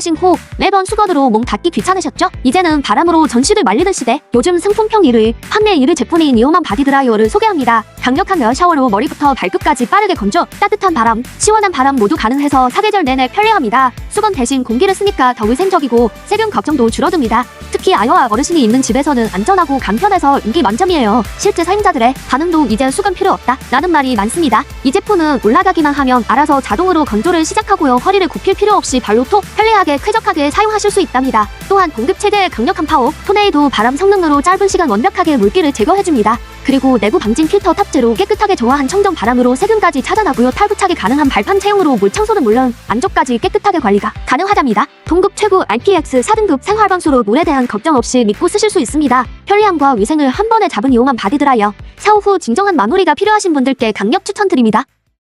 사용하신 후 매번 수건으로 몸 닦기 귀찮으셨죠? 이제는 바람으로 전시를 말리는 시대. 요즘 상품평 1위, 판매 1위 제품인 이오만 바디드라이어를 소개합니다. 강력한 에어 샤워로 머리부터 발끝까지 빠르게 건조, 따뜻한 바람, 시원한 바람 모두 가능해서 사계절 내내 편리합니다. 수건 대신 공기를 쓰니까 더 위생적이고 세균 걱정도 줄어듭니다. 특히 아이와 어르신이 있는 집에서는 안전하고 간편해서 인기 만점이에요. 실제 사용자들의 반응도 이제 수건 필요 없다 라는 말이 많습니다. 이 제품은 올라가기만 하면 알아서 자동으로 건조를 시작하고요. 허리를 굽힐 필요 없이 발로 톡 편리하게 쾌적하게 사용하실 수 있답니다. 또한 공급 최대의 강력한 파워 토네이도 바람 성능으로 짧은 시간 완벽하게 물기를 제거해줍니다. 그리고 내부 방진 필터 탑재로 깨끗하게 정화한 청정 바람으로 세균까지 차단하고요. 탈부착이 가능한 발판 채용으로 물 청소는 물론 안쪽까지 깨끗하게 관리가 가능하답니다. 동급 최고 IPX 4등급 생활방수로 물에 대한 걱정 없이 믿고 쓰실 수 있습니다. 편리함과 위생을 한 번에 잡은 이용한 바디드라이어. 샤워 후 진정한 마무리가 필요하신 분들께 강력 추천드립니다.